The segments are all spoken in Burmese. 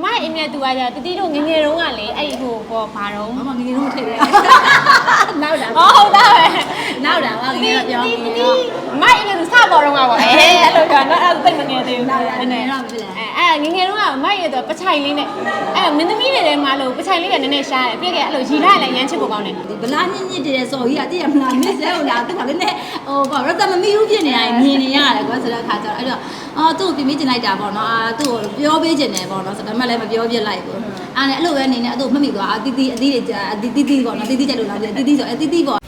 မအိမ်မြတ်သူကကြာတတိတို့ငယ်ငယ်တုန်းကလေအဲ့ဟိုဘောဘာတော့မမငယ်ငယ်တော့မထည့်တယ်နောက်တာဟောဟုတ်တာပဲ နောက်တာပါငယ်ငယ်ပြောတငယ်ငယ်တိတော့မအိမ်မြတ်သူစပေါ်တော့မှာပေါ့အဲအဲ့လိုကနော်အဲ့ဒါသိမငယ်သေးဘူးနောက်တာအဲ့ငယ်နဲ့တော့မဖြစ်လဲအဲအဲ့ငယ်ငယ်တုန်းကမရတော့ပချိုင်လေးနဲ့အဲမင်းသမီးတွေထဲမှာလို့ပချိုင်လေးကနည်းနည်းရှားတယ်ပြည့်ကအဲ့လိုရီလိုက်လည်းရမ်းချစ်ဖို့ကောင်းတယ်ဒီဗလာညစ်ညစ်တဲ့စော်ကြီးကတည့်ရမလားမစ်ဆဲကိုလာတက်တာလည်းနဲ့ဟိုဘာရတမမီဘူးဖြစ်နေရတယ်မြင်နေရတယ်ကွာဆိုတော့ခါကျတော့အဲ့တော့အော်သူ့ကိုပြမိချင်လိုက်တာပေါ့နော်အာသူ့ကိုပြောပေးချင်တယ်ပေါ့နော်ဆိုတော့မှလည်းမပြောပြလိုက်ဘူးအားနဲ့အဲ့လိုပဲနေနေအဲ့သူ့မှတ်မိသွားအတီးတီးအတီးတွေအတီးတီးတီးပေါ့နော်တီးတီးကြိုက်လို့လားအတီးတီးဆိုအတီးတီးပေါ့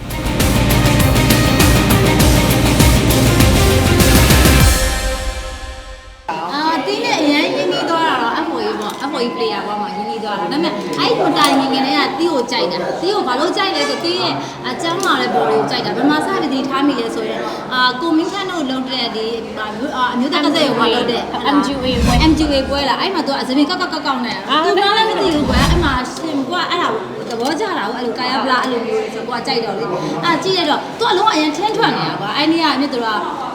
ပေါ့မှာရင်းနှီးသွားတာဒါပေမဲ့အဲ့ဒီတိုင်ငင်ငယ်လေးကတီးကိုကြိုက်တာတီးကိုဘာလို့ကြိုက်လဲဆိုတီးရဲ့အကျမ်းမာတဲ့ဘော်လေးကိုကြိုက်တာဘယ်မှာစပြီးတီးထားမိလဲဆိုရင်အာကိုမင်းခန့်တို့လုပ်တဲ့ဒီအာမျိုးအာအမျိုးသားကစားရုံမှာလုပ်တဲ့ MGA ပွဲ MGA ပွဲလားအဲ့မှာသူအစပင်ကောက်ကောက်ကောက်ကောက်နဲ့အာသူမှလည်းမသိဘူးကွာအဲ့မှာရှင်ကွာအဲ့ဒါသဘောကျတာကိုအဲ့လိုကာယပလာအဲ့လိုမျိုးဆိုကွာကြိုက်တော့လေအဲ့ကြည့်ရတော့သူအလုံးအရင်ထင်းထွက်နေတာကွာအဲ့နေ့ကမြစ်သူက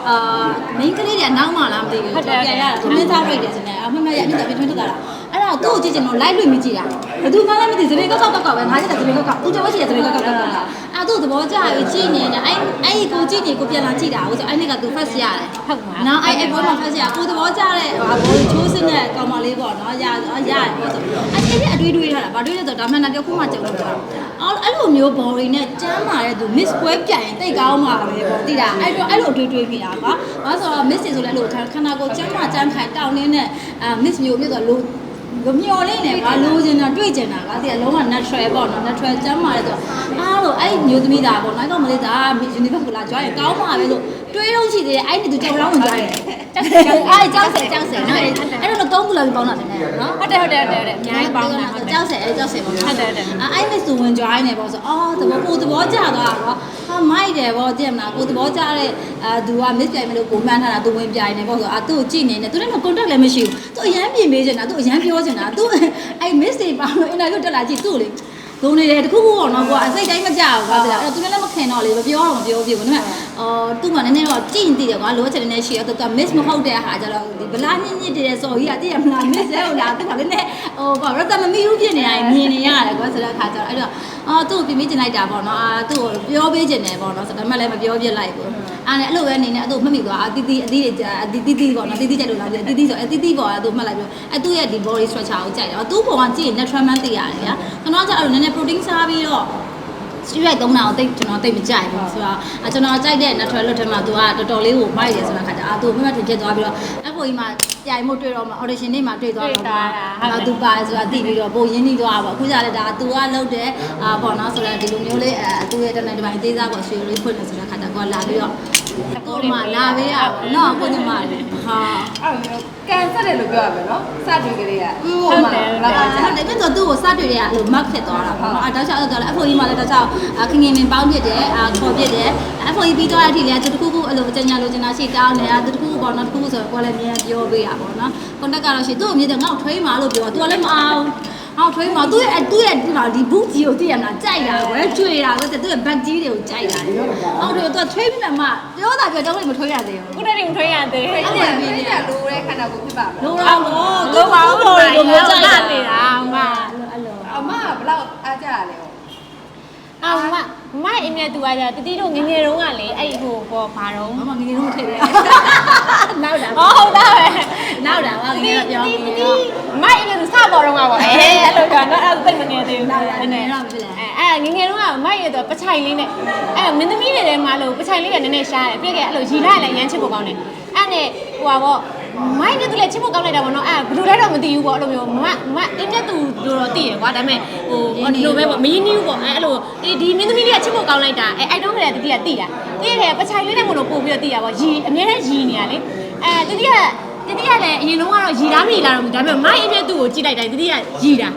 အာ main ကလေးတွေအနောက်မှလားမသိဘူးဟုတ်တယ်ပြန်ရတာသူမင်းသားရိတ်တယ်စနေအမမရမြစ်သူပြင်ထွန်းထွက်တာ အဲ့ဒါသူ့ကိုကြည့်ချင်တော့ live လွှင့်မကြည့်တာဘယ်သူမှလည်းမသိစပင်ကောက်ကောက်ကောက်ကောက်ပဲငါကျတဲ့စပင်ကောက်ကောက်သူတဝက်ရှိတဲ့စပင်ကောက်ကောက်ကောက်ကောက်အဲ့သူ့သဘောကျပြီးကြည့်နေတယ်အဲ့အဲ့ကိုကြည့်နေကိုပြန်လာကြည့်တာဟုတ်ဆိုအဲ့နေ့ကသူ first ရတယ်ဟုတ်ပါနော်အဲ့အဲ့ဘောမှာဖတ်စရာကိုသဘောကျတဲ့ဟာဘောချိုးစင်းတဲ့ကောင်မလေးပေါ့နော်ရရရတယ်ပေါ့ဆိုအဲ့ဒီအတွေ့အတွေ့ထားတာဘာတွေ့လဲဆိုတော့ဒါမှန်တယ်ခုမှကြောက်လို့ပြောအော်အဲ့လိုမျိုးဘော်တွေနဲ့ကျမ်းမာတဲ့သူ miss ပွဲပြိုင်ရင်တိတ်ကောင်းမှာပဲပေါ့တိတာအဲ့တော့အဲ့လိုအတွေ့အတွေ့ဖြစ်တာကွာဘာဆိုတော့ miss ဆိုလဲအဲ့လိုခန္ဓာကိုယ်ကျမ်းမာကျမ်းခိုင်တောင်းနေတဲ့အာ miss မျိုးမျိုးဆိုလို့ မမျော်လင့်နေကွာလိုချင်တာတွေ့ချင်တာကွာဒီကလုံးဝ natural ပေါ့နော် natural ကျမ်းမာတဲ့ဆိုအားလို့အဲ့မျိုးသမီးသားပေါ့နော်အဲ့ကောင်မလေးသား universe ကိုလာကြွားရင်ကောင်းမှာပဲလို့တွေးလို့ရှိသေးတယ်အဲ့ဒီသူကြောက်လောင်းဝင်ကြွားတယ် အဲ့ကြောက်စဲကြောက်စဲနော်အဲ့တော့သုံးခုလောက်ပေါင်းတာတယ်နော်ဟုတ်တယ်ဟုတ်တယ်ဟုတ်တယ်အများကြီးပေါင်းတာဟုတ်တယ်ကြောက်စဲအဲ့ကြောက်စဲပေါ့ဟုတ်တယ်ဟုတ်တယ်အဲ့မစ်စုဝင်ကြွားနေပေါ့ဆိုအော်သဘောကိုသဘောကျသွားတော့ဟာမိုက်တယ်ပေါ့ကြည့်မလားကိုသဘောကျတဲ့အာသူက miss ပြိုင်မလို့ကိုမှန်းထားတာသူဝင်ပြိုင်နေပေါ့ဆိုအာသူ့ကိုကြည့်နေတယ်သူနဲ့ contact လည်းမရှိဘူးသူအရန်ပြင်ပေးချင်တာသူအရန်ပြောချင်တာသူအဲ့ miss တွေပါလို့ interview တက်လာကြည့်သူ့လေဂုံနေတယ်တခုခုပေါ့နော်ကွာအစိတ်တိုင်းမကြဘူးကွာဆိုတော့အဲ့တော့သူလည်းမခင်တော့လေမပြောတော့မပြောပြဘူးဒါပေမဲ့အော်သူ့မှာနည်းနည်းတော့ကြည့်ရင်သိတယ်ကွာလိုအပ်ချက်နည်းနည်းရှိတော့သူက miss မဟုတ်တဲ့ဟာကြတော့ဒီဗလာညစ်ညစ်တဲ့စော်ကြီးကသိရမလား miss ရဲ့ဟိုလားသူကလည်းနည်းဟိုဘာရတမမီဘူးဖြစ်နေရတယ်မြင်နေရတယ်ကွာဆိုတော့အခါကျတော့အဲ့တော့အော်သူ့ကိုပြမိချင်လိုက်တာပေါ့နော်အာသူ့ကိုပြောပေးချင်တယ်ပေါ့နော်ဆိုတော့ဒါမှလည်းမပြောပြလိုက်ဘူးအားနဲ့အဲ့လိုပဲနေနေအဲ့သူ့မှတ်မိသွားအတီးတီးအတီးတွေအတီးတီးတီးပေါ့နော်တီးတီးကြိုက်လို့လားအတီးတီးဆိုအတီးတီးပေါ့အဲ့သူ့မှတ်လိုက်ပြီးအဲ့သူ့ရဲ့ဒီ body structure ကိုကြိုက်တယ်သူ့ပုံကကြည့်ရင် natural man သိရတယ်ဗျာကျွန်တော်ကအဲ့လိုနည်းနည်း protein စားပြီးတော့ စရွက်သုံးတာကိုတိတ်ကျွန်တော်တိတ်မကြိုက်ဘူးဆိုတော့အကျွန်တော်ကြိုက်တဲ့ natural လွတ်ထဲမှာသူကတော်တော်လေးကိုမိုက်တယ်ဆိုတော့ခါကျအာသူမမထင်ဖြစ်သွားပြီးတော့အဖိုကြီးမှာပြိုင်မှုတွေ့တော့မှ audition နေ့မှာတွေ့သွားတော့အာသူပါဆိုတာသိပြီးတော့ပိုရင်းနှီးသွားပါအခုကျလည်းဒါသူကလုပ်တဲ့အာပေါ့နော်ဆိုတော့ဒီလိုမျိုးလေးအဲသူ့ရဲ့တနေ့တစ်ပိုင်းသေးစားပေါ့ဆွေလေးဖွင့်နေဆိုတော့ခါကျတော့လာပြီးတော့ ကိုမှလာပေးရပါနော်ကိုညီမလေးဟာအဲ့လိုမျိုးကန်ဆက်တယ်လို့ပြောရမယ်နော်စတွေ့ကလေးကဟုတ်တယ်ဟုတ်တယ်လာပါကြဟုတ်တယ်ပြတော့သူ့ကိုစတွေ့ရအဲ့လို mark ဖြစ်သွားတာပေါ့နော်အဲတောက်ချောက်တော့လည်းအဖိုကြီးမှလည်းတောက်ချောက်ခင်ငင်မင်ပေါင်းဖြစ်တယ်အာခေါ်ဖြစ်တယ်အဖိုကြီးပြီးတော့အထိလည်းသူတခုခုအဲ့လိုအကြညာလိုချင်တာရှိတောင်းနေတာသူတခုခုပေါ့နော်တခုခုဆိုတော့ကိုယ်လည်းမြန်ပြောပေးရပါတော့နော် contact ကတော့ရှိသူ့ကိုမြင်တယ်ငါ့ကိုထွေးမှာလို့ပြောသူကလည်းမအောင် အော်ထွေးမှာသူ့ရဲ့သူ့ရဲ့ဒီမှာဒီ boot ကြီးကိုသိရမလားကြိုက်တာကွယ်ကျွေတာကွယ်သူ့ရဲ့ bag ကြီးတွေကိုကြိုက်တာလေအော်သူကထွေးပြီးမှပြောတာပြောတော့လည်းမထွေးရသေးဘူးခုတည်းကထွေးရသေးအဲ့ဒါပြင်းနေတာလိုတဲ့ခန္ဓာကိုယ်ဖြစ်ပါမယ်လိုတော့ဘောလောပါဦးလို့လိုမျိုးကြိုက်နေတာမအဲ့လိုအမကဘလောက်အားကြရလဲအာမမအိမ်မြတ်သူကကြာတတိတို့ငယ်ငယ်တုန်းကလေအဲ့ဟိုဘောဘာတော့မမငယ်ငယ်တော့ထည့်တယ်နောက်တာဟောဟုတ်တာပဲ နောက်တာပါငယ်ပြောငယ်တတိတော့မအိမ်မြတ်သူစပေါ်တော့မှာပေါ့အဲအဲ့လိုကနော်အဲ့သိမငယ်သေးဘူးနောက်တာအဲ့ငယ်နဲ့တော့မဖြစ်လဲအဲအဲ့ငယ်ငယ်တုန်းကမရတော့ပချိုင်လေးနဲ့အဲမင်းသမီးတွေထဲမှာလို့ပချိုင်လေးကနည်းနည်းရှားတယ်ပြည့်ကအဲ့လိုရီလိုက်လည်းရမ်းချစ်ဖို့ကောင်းတယ်အဲ့နဲ့ဟိုပါပေါ့မိုင်းနဲ့သူလည်းချစ်ဖို့ကောင်းလိုက်တာပေါ့နော်အဲ့ဘယ်လိုလဲတော့မသိဘူးပေါ့အဲ့လိုမျိုးမမအင်းမြတ်သူတို့တော့သိရကွာဒါပေမဲ့ဟိုဒီလိုပဲပေါ့မရင်းနှီးဘူးပေါ့အဲ့အဲ့လိုဒီဒီမင်းသမီးလေးကချစ်ဖို့ကောင်းလိုက်တာအဲအဲ့တော့ကလေးတတိကသိတာသိရတယ်ပချိုင်လေးနဲ့မလို့ပို့ပြီးတော့သိရပါရီအများနဲ့ရီနေရလေအဲတတိက တတိကလည်းအရင်တော့ကတော့ရီသားမရီလာတော့ဒါပေမဲ့မိုင်းအင်းမြတ်သူကိုကြည့်လိုက်တိုင်းတတိကရီတာ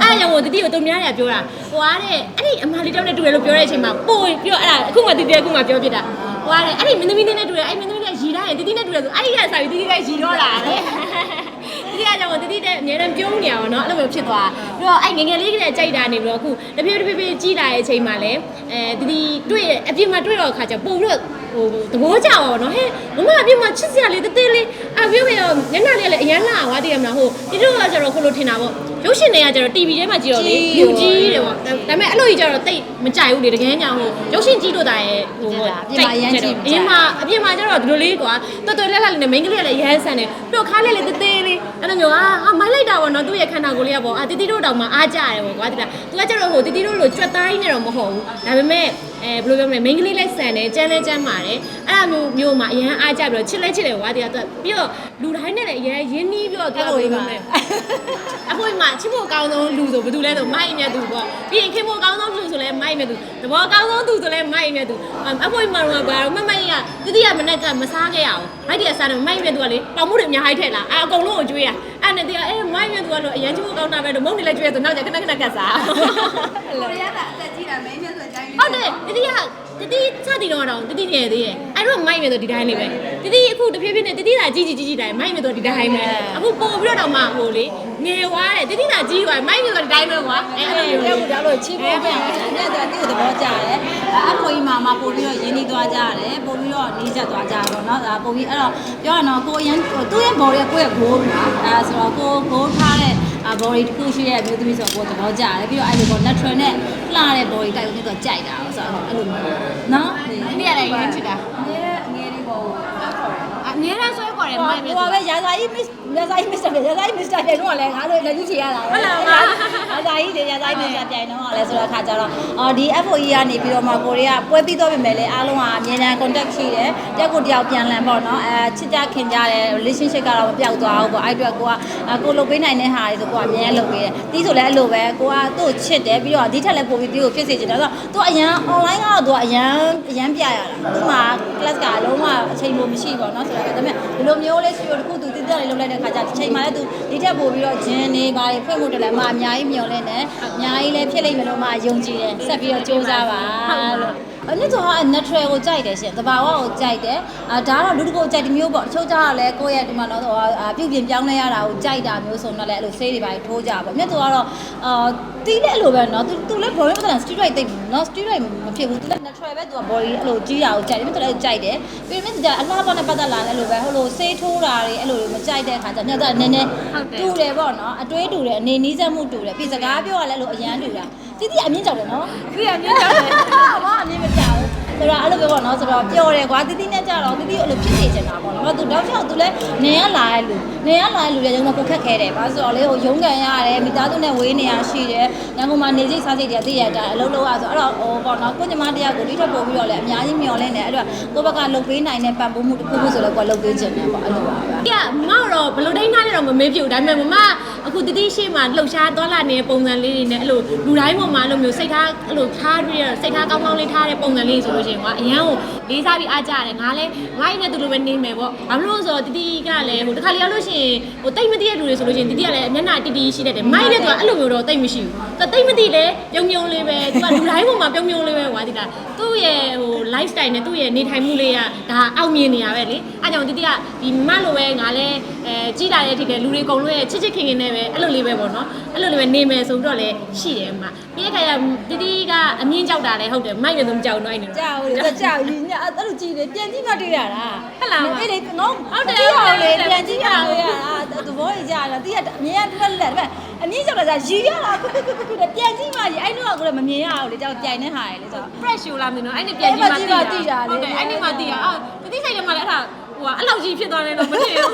အဲ့ကြောင့်ဟိုတတိကိုသူများတွေကပြောတာဟိုအားတဲ့အဲ့ဒီအမလေးတောင်းနဲ့တူတယ်လို့ပြောတဲ့အချိန်မှာပို့ပြောအဲ့ဒါအခုမှတတိကအခုမှပြောပြတာဟိုအားတဲ့အဲ့ဒီမင်းသမီးလေးနဲ့တူတယ်အဲ့မင်းသမီးလေးကရီထားရင်တတိနဲ့တူတယ်ဆိုအဲ့ဒီကစားပြီးတတိကရီတော့လာတယ် တတိယကြောင့်တတိတဲ့အများနဲ့ပြုံးနေရအောင်เนาะအဲ့လိုမျိုးဖြစ်သွားပြီးတော့အဲ့ငယ်ငယ်လေးကလေးကြိုက်တာနေပြီးတော့အခုတဖြည်းဖြည်းဖြည်းကြီးလာတဲ့အချိန်မှာလည်းအဲတတိတွေ့ရအပြင်မှာတွေ့တော့အခါကျပို့ပြီးတော့ဟိုသဘောကျပါတော့เนาะဟဲ့မမအပြင်မှာချစ်စရာလေးတသေးလေးအ အပြောပြတော့မျက်နှာလေးလည်းအရန်လာသွားတည်ရမလားဟိုဒီတို့ကကျတော့ကိုလိုထင်တာပေါ့ ရုပ်ရှင်တွေကကျတော့ TV ထဲမှာကြည့်တော့လေလူကြီးတယ်ပေါ့ဒါပေမဲ့အဲ့လိုကြီးကျတော့တိတ်မကြိုက်ဘူးလေတကယ်ညာဟိုရုပ်ရှင်ကြည့်လို့တာရဲ့ဟိုအရင်မှာအပြင်မှာကျတော့ဒီလိုလေးကွာတော်တော်လက်လက်လေးနဲ့ main ကလေးလည်းရမ်းဆန်တယ်ပြီးတော့ခါလေးလည်းတေးသေးလေးအဲ့လိုမျိုးအာမိုင်းလိုက်တာပေါ့နော်သူ့ရဲ့ခန္ဓာကိုယ်လေးကပေါ့အာတီတီတို့တောင်မှအားကြရတယ်ပေါ့ကွာတိတာသူကကျတော့ဟိုတီတီတို့လိုကြွက်သားကြီးနဲ့တော့မဟုတ်ဘူးဒါပေမဲ့ အဲဘယ်လိုပြောမလဲ main ကလေးလည်းဆန်တယ်ကြမ်းလည်းကြမ်းပါတယ်အဲ့လိုမျိုးမျိုးမှာအရန်အားကြပြီးတော့ချစ်လဲချစ်တယ်ကွာတိတာသူပြီးတော့လူတိုင်းနဲ့လည်းအရန်ရင်းနှီးပြီးတော့သူကဘယ်လိုပြောမလဲအဖိုးမှာချစ်ဖို့ကောင်းဆုံးလူဆိုဘယ်သူလဲဆိုမိုက်မြတ်သူပေါ့ပြီးရင်ခင်ဖို့ကောင်းဆုံးလူဆိုလဲမိုက်မြတ်သူတဘောကောင်းဆုံးသူဆိုလဲမိုက်မြတ်သူအဖိုးမှာတော့ဘာတော့မမရတတိယမနေ့ကမစားခဲ့ရအောင်မိုက်တရစားတယ်မိုက်မြတ်သူကလေပေါင်မှုတွေအများကြီးထည့်လာအအကုန်လုံးကိုကျွေးရ အဲ့နဲ့တရအေးမိုက်မြတ်သူကတော့အရန်ချစ်ဖို့ကောင်းတာပဲတော့မုန်းနေလဲကျွေးရဆိုနောက်ကျခဏခဏကတ်စားကိုရီးယားကအသက်ကြီးတာမင်းမျိုးဆိုတိုင်းဟုတ်တယ်တတိယ တတိစသည်တော့တော့တတိငယ်သေးရဲ့အဲ့တော့မိုက်မြတ်သူဒီတိုင်းလေးပဲတတိအခုတဖြည်းဖြည်းနဲ့တတိသာကြီးကြီးကြီးကြီးတိုင်းမိုက်မြတ်သူဒီတိုင်းပဲအခုပို့ပြီးတော့တော့မှဟိုလေငယ်သွားတယ်တတိသာကြီးသွားမိုက်မြတ်သူဒီတိုင်းပဲကွာအဲ့အဲ့လို အဲ့ မျိုး လိုဒါလို့ချီးဖို့ပြန်တယ်အဲ့ဒါသူ့သဘောကျတယ်အဖိုးကြီးမာမပို့ပြီးတော့ရင်းနှီးသွားကြတယ်ပို့ပြီးတော့နေချက်သွားကြတော့เนาะဒါပို့ပြီးအဲ့တော့ပြောရအောင်ကိုရန်သူ့ရဲ့ body ကကိုယ့်ရဲ့ goal ပါအဲဆိုတော့ကို goal ထားတဲ့ body တစ်ခုရှိရဲ့အမျိုးသမီးဆိုတော့ကိုယ်သဘောကျတယ်ပြီးတော့အဲ့လိုပေါ့ natural နဲ့လှတဲ့ body type ကိုသူကကြိုက်တာဆိုတော့အဲ့လိုနော်ဒီနေ့ကလည်းရင်းချစ်တာငယ်ငယ်လေးပေါ့အငယ်လားဆို ခေါ်တယ်ဟိုမိုက်မြတ်ဟိုသူပဲရာဇာကြီး miss ရာဇာကြီး mister ရာဇာကြီး mister ပြန်တော့လည်းငါတို့လည်းယူချင်ရတာဟုတ်လားမရာဇာကြီးတွေရာဇာကြီး mister ပြန်တော့လည်းဆိုတော့ခါကြတော့အော်ဒီ FOE ကနေပြီးတော့မှကိုရီးယားပွဲပြီးတော့ပြင်မယ်လေအားလုံးကအမြဲတမ်း contact ရှိတယ်တယောက်ကိုတယောက်ပြန်လန်ပေါ့နော်အဲချစ်ကြခင်ကြတယ် relationship ကတော့မပြောက်သွားဘူးပေါ့အဲ့အတွက်ကိုကကိုလုပ်ပေးနိုင်တဲ့ဟာတွေဆိုကိုကအမြဲလုပ်ပေးတယ်တီးဆိုလည်းအဲ့လိုပဲကိုကသူ့ကိုချစ်တယ်ပြီးတော့ဒီထက်လည်းပိုပြီးတီးကိုဖြစ်စေချင်တယ်ဆိုတော့သူကအရန် online ကတော့သူကအရန်အရန်ပြရတာသူ့မှာ class ကအလုံးဝအချိန်လိုမရှိပေါ့နော်ဆိုတော့ဒါပေမဲ့ဒီလိုမျိုးလေးရှိလို့တခုသူတည်တည်လေးလုပ်လိုက်တဲ့ခါကျတစ်ချိန်မှလည်းသူဒီထက်ပိုပြီးတော့ဂျင်းနေပါလေဖွင့်ဖို့တလည်းအမအများကြီးမျှော်လင့်တယ်အများကြီးလည်းဖြစ်လိမ့်မယ်လို့မှယုံကြည်တယ်ဆက်ပြီးတော့စူးစမ်းပါလို့ အဲ့ဒီတော့ natural ကိုကြိုက်တယ်ရှင်တဘာဝကိုကြိုက်တယ်အာဒါကတော့လူတကိုကြိုက်တဲ့မျိုးပေါ့တချို့ကြတော့လည်းကိုယ့်ရဲ့ဒီမှာတော့အာပြုပြင်ပြောင်းလဲရတာကိုကြိုက်တာမျိုးဆိုတော့လည်းအဲ့လိုဆေးတွေပါထိုးကြပါမြတ်သူကတော့အာတီးလည်းအဲ့လိုပဲเนาะသူသူလည်း body ပတ်တယ် steroid တိတ်เนาะ steroid မဖြစ်ဘူးသူလည်း natural ပဲသူက body အဲ့လိုကြီးတာကိုကြိုက်တယ်မြတ်သူလည်းကြိုက်တယ်ပြီးမြတ်သူကအလားပါနဲ့ပတ်သက်လာတယ်အဲ့လိုပဲဟိုလိုဆေးထိုးတာတွေအဲ့လိုမကြိုက်တဲ့ခါကျမြတ်သူကနည်းနည်းတူတယ်ပေါ့เนาะအတွေးတူတယ်အနေနီးစက်မှုတူတယ်ပြီးစကားပြောရလဲအဲ့လိုအရန်တူတာ တိတိအမြင့်ကြောက်တယ်နော်။ဒီအမြင်ကြောင့် ဘာမှအမြင်မကြောက် ဆိုတော့အဲ့လိုပဲပေါ့နော်ဆိုတော့ပျော်တယ်ကွာတီတီနဲ့ကြတော့တီတီကိုအဲ့လိုဖြစ်နေချင်တာပေါ့နော်သူတောက်ချောက်သူလည်းနေရလာတဲ့လူနေရလာတဲ့လူလည်းရုံတော့ကိုခက်ခဲတယ်ဘာဆိုတော့လေဟိုရုံးကန်ရတယ်မိသားစုနဲ့ဝေးနေရရှိတယ်ညကုန်မှာနေစိတ်စားစိတ်တွေကသိရတာအလုပ်လုပ်ရဆိုအဲ့တော့ဟိုပေါ့နော်ကိုညီမတရားကိုဒီထက်ပို့ပြီးတော့လည်းအများကြီးမျှော်လင့်တယ်အဲ့တော့ကိုဘက်ကလုပ်ပေးနိုင်တဲ့ပံ့ပိုးမှုတစ်ခုခုဆိုတော့ကိုလုပ်ပေးခြင်းတယ်ပေါ့အဲ့လိုပါပဲကမမတော့ဘလို့တိုင်းထားနေတော့မမေးပြဘူးဒါပေမဲ့မမအခုတတိရှိမှလှုပ်ရှားသွားလာနေတဲ့ပုံစံလေးတွေနဲ့အဲ့လိုလူတိုင်းပေါ်မှာအဲ့လိုမျိုးစိတ်ထားအဲ့လိုထားပြီးတော့စိတ်ထားကောင်းကောင်းလေးထားတဲ့ပုံစံလေးဆိုလို့ရှိရင်ကွာအရန်ကိုလေးစားပြီးအားကြတယ်ငါလည်းငါ့ရဲ့တူလိုပဲနေမယ်ပေါ့ဘာလို့လဲဆိုတော့တတိကလည်းဟိုတစ်ခါလေရောက်လို့ရှိရင်ဟိုတိတ်မတိတဲ့လူတွေဆိုလို့ရှိရင်တတိကလည်းမျက်နှာတီတီရှိတတ်တယ်မိုက်တဲ့သူကအဲ့လိုမျိုးတော့တိတ်မရှိဘူးသူတိတ်မတိလဲပြုံပြုံလေးပဲသူကလူတိုင်းပေါ်မှာပြုံပြုံလေးပဲကွာဒီလားသူ့ရဲ့ဟို lifestyle နဲ့သူ့ရဲ့နေထိုင်မှုလေးကဒါအောင်မြင်နေရပဲလေအဲကြောင့်တတိကဒီမလိုပဲငါလည်းအဲကြီးလာတဲ့အထိကလူတွေအကုန်လုံးရဲ့ချစ်ချစ်ခင်ခင်နဲ့ပဲအဲ့လိုလေးပဲပေါ့နော်အဲ့လိုလေးပဲနေမယ်ဆိုပြီးတော့လည်းရှိတယ်အမပြီးတဲ့ခါကျတတိကအမြင့်ကြောက်တာလည်းဟုတ်တယ်မိုက်တယ်ဆိုမကြောက်တော့အဲ့နေတော့ကြောက်တယ်ကြောက်ရင်းညအဲ့လိုကြည့်တယ်ပြန်ကြည့်မှတွေ့ရတာဟုတ်လားအဲ့လေနော်ဟုတ်တယ်ကြည့်ရအောင်လေဟုတ်တယ်ပြန်ကြည့်ရတွေ့ရတာသဘောကြီးကြတာတိရအမြင်ကတက်လက်ပဲ အမြင်ကြောက်တာရီရတာခုခုခုခုပြန်ကြည့်မှရီအဲ့တော့ကလည်းမမြင်ရအောင်လေကြောက်ပြိုင်နေဟာလေကြောက် fresh show လာမသိနော်အဲ့ဒီပြန်ကြည့်မှသိတာအဲ့ဒီမှာကြည့်တာလေဟုတ်တယ်အဲ့ဒီမှာသိတာအာတတိဆိုင်တယ်မှာလည်းအဲ့ဒါဟိုကအဲ့လောက်ကြီးဖြစ်သွားတယ်တော့မသိဘူး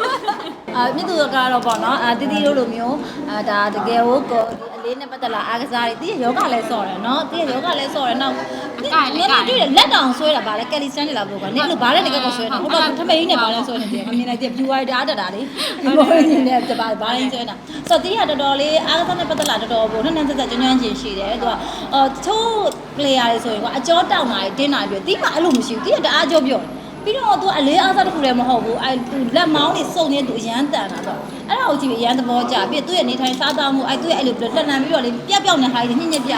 အာမြစ်သူကတော့ပေါ့နော်အာတီတီတို့လိုမျိုးအာဒါတကယ်ကိုကိုအလေးနဲ့ပတ်သက်လာအားကစားတွေတီးယောဂလည်းဆော့တယ်နော်တီးယောဂလည်းဆော့တယ်နောက်တွေ့တယ်လက်တောင်ဆွဲတာဗာလဲကယ်လီစတန်တွေလာလို့ကနင်းလို့ဗာလဲတကယ်ကိုဆွဲတာဟုတ်တော့ထမိန်နဲ့ဗာလဲဆွဲနေတယ်မမြင်လိုက်တဲ့ view အားတတ်တာလေဒီဘောရင်းနဲ့ဗာဗာတိုင်းဆွဲတာဆိုတော့တီးကတော်တော်လေးအားကစားနဲ့ပတ်သက်လာတော်တော်ကိုနှမ်းနှမ်းသက်သက်ကြွညွှန်းချင်ရှိတယ်သူကအော်ချိုး player တွေဆိုရင်ကွာအကြောတောက်လာတယ်တင်းလာပြီးတီးမှအဲ့လိုမရှိဘူးတီးကတအားကြောပြောတယ် ပြီးတော့သူအလေးအားစားတစ်ခုလည်းမဟုတ်ဘူးအဲသူလက်မောင်းတွေစုံနေသူအရန်တန်တာပေါ့အဲ့ဒါကိုကြည့်ပြီးအရန်သဘောကျပြီးသူ့ရဲ့နေထိုင်စားသောက်မှုအဲသူ့ရဲ့အဲ့လိုလက်လန်ပြီးတော့လေပြက်ပြောက်နေဟာကြီးညညပြ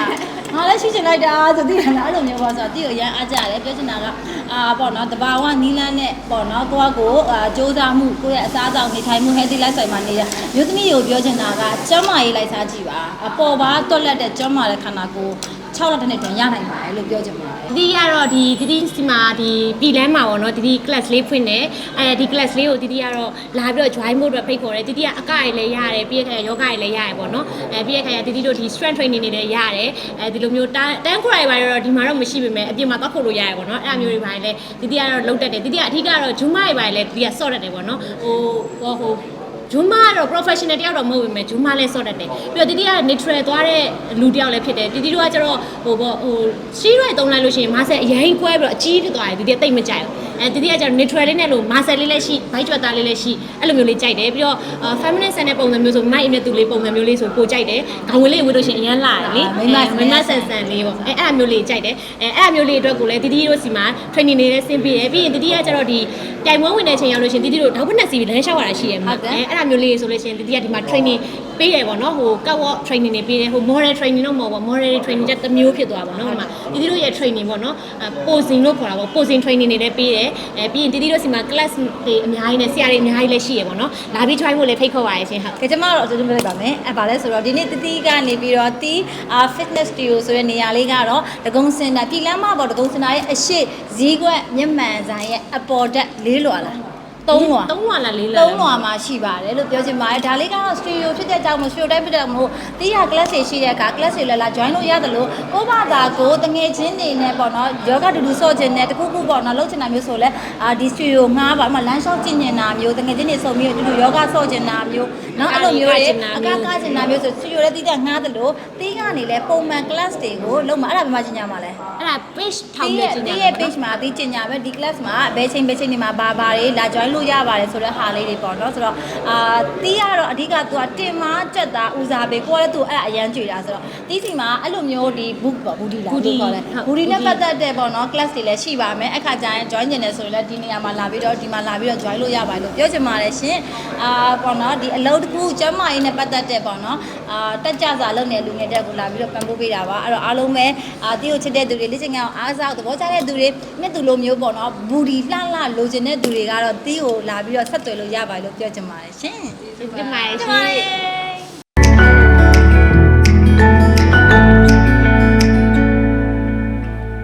ငါလည်းရှိချင်လိုက်တာဆိုသိရလားအဲ့လိုမျိုးပေါ့ဆိုတော့သူ့ကိုအရန်အားကြတယ်ပြောချင်တာကအာပေါ့နော်တဘာဝနီးလန်းနဲ့ပေါ့နော်ကိုကကိုအာစူးစမ်းမှုကိုယ့်ရဲ့အစားအသောက်နေထိုင်မှု healthy lifestyle မှာနေတဲ့မျိုးသမီးတွေကိုပြောချင်တာကကျန်းမာရေးလိုက်စားကြည့်ပါအပေါ်ပါတွက်လက်တဲ့ကျန်းမာတဲ့ခန္ဓာကိုယ်6လတစ်နှစ်တွင်ရနိုင်ပါတယ်လို့ပြောချင်ပါတယ် ဒီကတော့ဒီတီတီစီမှာဒီပြည်လန်းမှာပေါ့နော်တီတီ class လေးဖွင့်တယ်အဲဒီ class လေးကိုတီတီကတော့လာပြီးတော့ join ဖို့အတွက်ဖိတ်ခေါ်တယ်တီတီကအကရလည်းရတယ်ပြီးရခါယောဂရလည်းရတယ်ပေါ့နော်အဲပြီးရခါတီတီတို့ဒီ strength training တွေလည်းရတယ်အဲဒီလိုမျိုးတန်းတန်းခရိုင်ပါတော့ဒီမှာတော့မရှိပေမဲ့အပြင်မှာတော့ခုတ်လို့ရတယ်ပေါ့နော်အဲ့အမျိုးတွေပါလေတီတီကတော့လုံးတက်တယ်တီတီကအထူးကတော့ဂျူးမတွေပါလေတီတီကဆော့တတ်တယ်ပေါ့နော်ဟိုဟိုဟို ဂျွန်းမကတော့ professional တယောက်တော့မဟုတ်ပေမဲ့ဂျွန်းမလည်းဆော့တတ်တယ်ပြီးတော့တီတီက neutral သွားတဲ့လူတယောက်လည်းဖြစ်တယ်တီတီတို့ကကျတော့ဟိုပေါ့ဟိုစီးရွက်တုံးလိုက်လို့ရှိရင်မာဆက်အရင်ကွဲပြီးတော့အကြီးဖြစ်သွားတယ်တီတီကတိတ်မကြိုက်ဘူး အဲတီတီကကျတော့ neutral လေးနဲ့လို့မာဆက်လေးလည်းရှိဘိုက်ကျွတ်သားလေးလည်းရှိအဲ့လိုမျိုးလေးကြိုက်တယ်ပြီးတော့ feminine ဆန်တဲ့ပုံစံမျိုးဆိုမိုက်နဲ့သူလေးပုံစံမျိုးလေးဆိုပိုကြိုက်တယ်ခေါင်းဝင်လေးဝတ်လို့ရှိရင်အရန်လာတယ်လေမိမဆန်ဆန်လေးပေါ့အဲအဲ့အမျိုးလေးကြိုက်တယ်အဲအဲ့အမျိုးလေးအတွက်ကိုလည်းတီတီတို့စီမှာ training တွေလည်းဆင်းပေးတယ်ပြီးရင်တီတီကကျတော့ဒီတိုင်ဝမ်ဝင်တဲ့ချိန်ရောက်လို့ရှိရင်တီတီတို့ထောက်ဖက်နဲ့စီပြီးလမ်းလျှောက်ရတာရှိတယ်မှာအဲအဲ့ဒါမျိုးလေးဆိုလို့ရှိရင်တီတီကဒီမှာ training ပေးတယ်ပေါ့နော်ဟို catwalk training တွေပေးတယ်ဟို model training တော့မဟုတ်ပါ model training ချက်တစ်မျိုးဖြစ်သွားပါတော့ဟိုမှာတီတီတို့ရဲ့ training ပေါ့နော်အဲ posing လို့ခေါ်တာပေါ့ posing training တွေလည်းပေးတယ်အဲပြီးရင်တီတီတို့စီမှာ class တွေအများကြီးနဲ့ဆရာတွေအများကြီးလည်းရှိရပေါ့နော်လာပြီး try ဖို့လည်းဖိတ်ခေါ်ပါရရှင်ဟုတ်ကဲကျွန်မတော့အတူတူပြလိုက်ပါမယ်အဲဗာလဲဆိုတော့ဒီနေ့တတိကနေပြီးတော့တီအာ fitness studio ဆိုတဲ့နေရာလေးကတော့ဒဂုံစင်တာပြည်လမ်းမပေါ်ဒဂုံစင်တာရဲ့အရှိဈေးကွက်မျက်မှန်ဆိုင်ရဲ့အပေါ်တက်လေးလွာလား သုံးလွာသုံးလွာလားလေးလားသုံးလွာမှာရှိပါတယ်လို့ပြောချင်ပါတယ်ဒါလေးကတော့ studio ဖြစ်တဲ့ကြောင့်မ studio တိုင်းဖြစ်တဲ့မလို့တီးရ class တွေရှိတဲ့အခါ class တွေလည်းလာ join လို့ရတယ်လို့ကိုယ့်ဘာသာကိုတငယ်ချင်းတွေနဲ့ပေါ့နော် yoga တူတူဆော့ခြင်းနဲ့တခုခုပေါ့နော်လုပ်ချင်တာမျိုးဆိုလဲအာဒီ studio ငှားပါမှလမ်းလျှောက်ကျင့်နေတာမျိုးတငယ်ချင်းတွေစုံပြီးတူတူ yoga ဆော့ခြင်းတာမျိုးနော်အဲ့လိုမျိုးတွေအကကကျင်တာမျိုးဆို studio လည်းတီးတဲ့ငှားတယ်လို့တီးကနေလည်းပုံမှန် class တွေကိုလုပ်မှာအဲ့ဒါဘယ်မှာကျင်ကြမှာလဲအဲ့ဒါ page ထောင်ဒီနေရဲ့ချင်ဒီတာရဲ့ page မှာဒီကျင်ညာပဲဒီ class မှာဘယ်ချိန်ဘယ်ချိန်ဒီမှာဘာဘာတွေလာ join လို့ရပါတယ်ဆိုတော့ဟာလေးတွေပေါ့နော်ဆိုတော့အာတီးကတော့အဓိကသူကတင်မားကြက်တာဦးစားပေးကိုကလည်းသူအဲ့အရန်ကြွေတာဆိုတော့တီးစီမှာအဲ့လိုမျိုးဒီ book ပေါ့ booty လား Booty ခေါ်လဲဟုတ် booty နဲ့ပတ်သက်တဲ့ပေါ့နော် class တွေလည်းရှိပါမယ်အခါကျရင် join ကျင်တယ်ဆိုရင်လည်းဒီနေရာမှာလာပြီးတော့ဒီမှာလာပြီးတော့ join လို့ရပါတယ်လို့ပြောချင်ပါတယ်ရှင်အာပေါ့နော်ဒီအလုပ်တစ်ခုကျမ်းမာရေးနဲ့ပတ်သက်တဲ့ပေါ့နော်အာတက်ကြစာလုပ်နေတဲ့လူငယ်တက်ကိုလာပြီးတော့ပံ့ပိုးပေးတာပါအဲ့တော့အားလုံးပဲအာတီးကိုချစ်တဲ့သူတွေလက်ချင်ကောင်အားစားသဘောကျတဲ့သူတွေနဲ့သူလိုမျိုးပေါ့နော်ဘူဒီလှလှလိုချင်တဲ့သူတွေကတော့တီးကိုလာပြီးတော့ဆက်သွယ်လို့ရပါတယ်လို့ပြောချင်ပါတယ်ရှင်ဒီမှာကျရှိမလေး